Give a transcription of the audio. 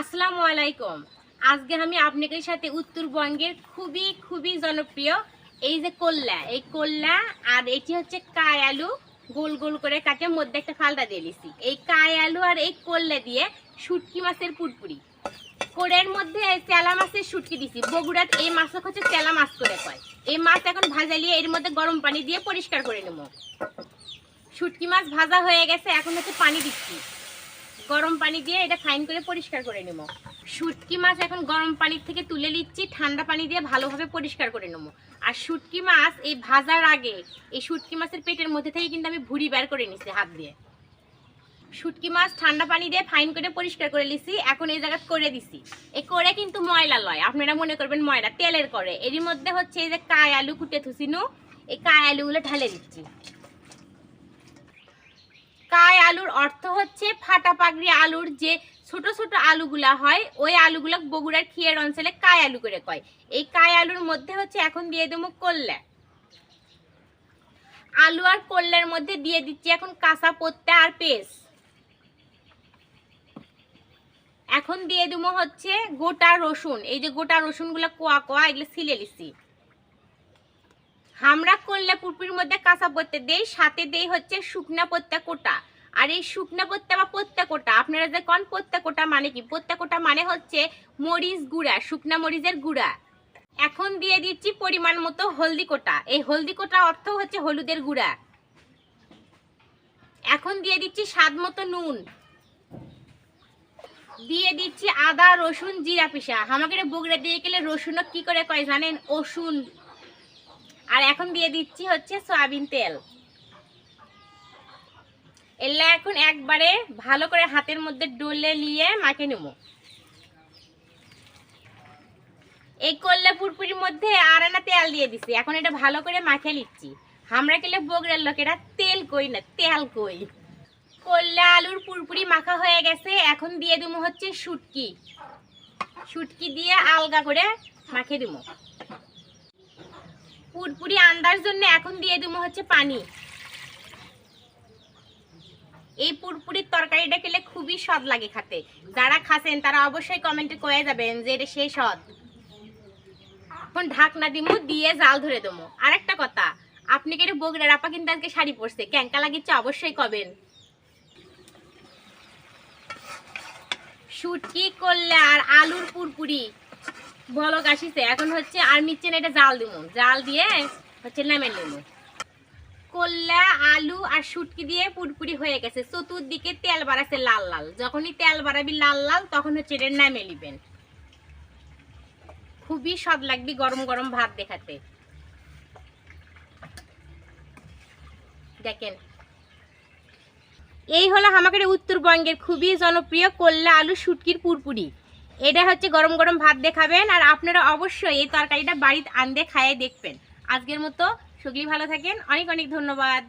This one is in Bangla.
আসসালামু আলাইকুম। আজকে আমি আপনাদের সাথে উত্তরবঙ্গের খুবই খুবই জনপ্রিয় এই যে কল্যা এই কল্যা আর এটি হচ্ছে কায় আলু গোল গোল করে কাটে, মধ্যে একটা ফালদা দিয়ে দিছি। এই কায় আলু আর এই কল্যা দিয়ে শুটকি মাছের পুরপুরি। কোড়ের মধ্যে তেলা মাছের শুটকি দিছি। বগুড়াত এই মাছ হচ্ছে তেলা মাছ করে কয়। এই মাছ এখন ভাজালিয়ে এর মধ্যে গরম পানি দিয়ে পরিষ্কার করে নেব। শুটকি মাছ ভাজা হয়ে গেছে, এখন হচ্ছে পানি দিচ্ছি। গরম পানি দিয়ে এটা ফাইন করে পরিষ্কার করে নেব। শুটকি মাছ এখন গরম পানি থেকে তুলে নিচ্ছি, ঠান্ডা পানি দিয়ে ভালোভাবে পরিষ্কার করে নেব। আর শুটকি মাছ এই ভাজার আগে, এই শুটকি মাছের পেটের মধ্যে থেকে কিন্তু আমি ভুড়ি বের করে নিচ্ছি হাত দিয়ে। শুটকি মাছ ঠান্ডা পানি দিয়ে ফাইন করে পরিষ্কার করে নিছি, এখন এই জায়গা করে দিছি। এই করে কিন্তু ময়লা লয়, আপনারা মনে করবেন ময়লা, তেলের করে। এরই মধ্যে হচ্ছে এই যে কায় আলু কুটে থুসিনু, এই কায় আলুগুলো ঢালে দিচ্ছি। কায় আলুর অর্থ হচ্ছে ফাটা পাগড়ি আলুর যে ছোট ছোট আলুগুলা হয়, ওই আলুগুলা বগুড়ার খিয়ের অঞ্চলে কায় আলু করে কয়। এই কায় আলুর মধ্যে হচ্ছে এখন দিয়ে দেবো কল্যা আলু আর কল্যার মধ্যে দিয়ে দিচ্ছি এখন কাঁচা পত্তা আর পেস্ট। এখন দিয়ে দেবো হচ্ছে গোটা রসুন। এই যে গোটা রসুনগুলো কোয়া কোয়া এগুলো সিলে লিছি হামরা করলে পুরপুরির মধ্যে কাঁচা পত্তা দেই, সাথে দেই হচ্ছে শুকনা পত্তা কোটা। আর এই শুকনা পত্তা বা পত্তা কোটা, আপনারা যে কোন পত্তা কোটা মানে কি? পত্তা কোটা মানে হচ্ছে মরিচ গুঁড়া, শুকনা মরিচের গুঁড়া। এখন দিয়ে দিচ্ছি পরিমাণ মতো হলদি কোটা। এই হলদি কোটা অর্থ হচ্ছে হলুদের গুঁড়া। এখন দিয়ে দিচ্ছি স্বাদ মতো নুন। দিয়ে দিচ্ছি আদা, রসুন, জিরা পিসা। আমাকে বগুড়া দিয়ে গেলে রসুনও কি করে কয় জানেন? রসুন। আর এখন দিয়ে দিচ্ছি হচ্ছে সয়াবিন তেল। এলা এখন একবারে ভালো করে হাতের মধ্যে ডলে নিয়ে মাখে নেব। এই করলে পুরপুরির মধ্যে আর না তেল দিয়ে দিছি। এখন এটা ভালো করে মাখে নিচ্ছি। আমরা গেলে বগড়ার লোকেরা তেল কই না, তেল কই? করলে আলুর পুরপুরি মাখা হয়ে গেছে। এখন দিয়ে দেবো হচ্ছে শুটকি। শুটকি দিয়ে আলগা করে মাখে দেবো। পুরপুরি আন্দার জন্য এখন দিয়ে দেবো হচ্ছে পানি। এই পুরপুরির তরকারিটা খেলে খুবই স্বাদ লাগে খেতে। যারা খাসেন তারা অবশ্যই কমেন্টে কয়ে যাবেন যে এটা সেই স্বাদ। এখন ঢাকনা দিমু, দিয়ে জাল ধরে দেবো। আর একটা কথা, আপনি কি বগড়ার আপা কিন্তু আজকে শাড়ি পরছে? ক্যাঙ্কা লাগিচ্ছে, অবশ্যই কবেন। শুটকি করলে আর আলুর পুরপুরি। বলক আসিছে। এখন হচ্ছে আর মিচ্ছেন এটা জাল দিব জাল দিয়ে হচ্ছে নামে। নেব কল্লা, আলু আর শুটকি দিয়ে পুরপুরি হয়ে গেছে। চতুর্দিকে তেল বাড়াচ্ছে লাল লাল। যখনই তেল বাড়াবি লাল লাল, তখন হচ্ছে এটা নামে নিবেন। খুবই স্বাদ লাগবে গরম গরম ভাত দেখাতে। দেখেন। এই হলো আমাদের উত্তরবঙ্গের খুবই জনপ্রিয় কল্লা, আলু, শুটকির পুরপুরি। এটা হচ্ছে গরম গরম ভাত দিয়ে খাবেন, আর আপনারা অবশ্যই এই তরকারিটা বাড়িতে আনতে খাইয়ে দেখবেন। আজকের মতো সকলেই ভালো থাকেন, অনেক অনেক ধন্যবাদ।